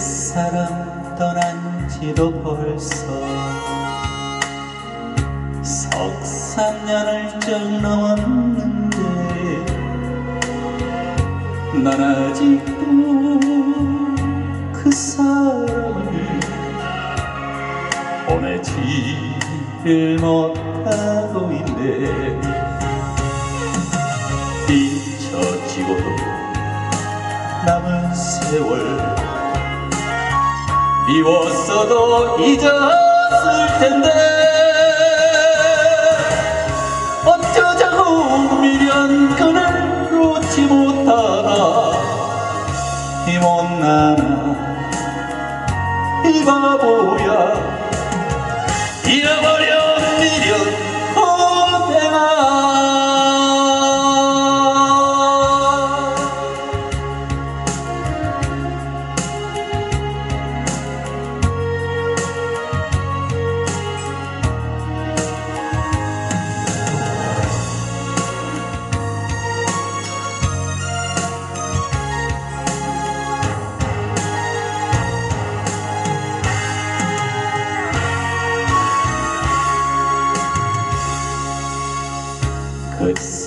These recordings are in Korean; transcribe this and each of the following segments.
그 사람 떠난 지도 벌써 석삼년을 쩍 넘었는데 난 아직도 그 사람을 보내지를 못하고 있네. 잊혀지고도 남은 세월 미웠어도 잊었을 텐데. 어쩌자고 미련 그를 놓지 못하나. 이 못나나. 이 바보야. 잃어버려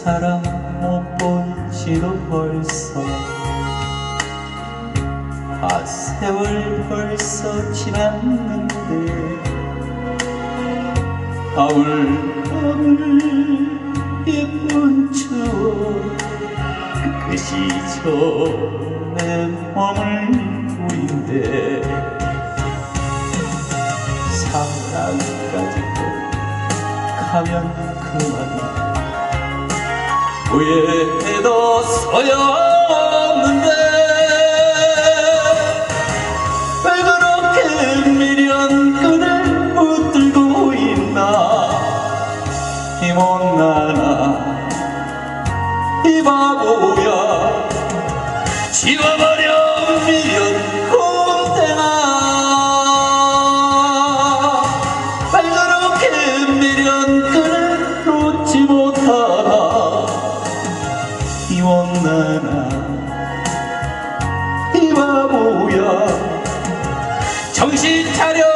사람 못본 지도 벌써 아 세월 벌써 지났는데 아울아울 예쁜 추억 그 시절의 머물고인데 사랑까지도 가면 그만 후회해도 소용없는데 왜 그렇게 미련 끈을 붙들고 있나? 이 못나나 이 바보야. 지워버 이 못나나? 이 바보야? 정신 차려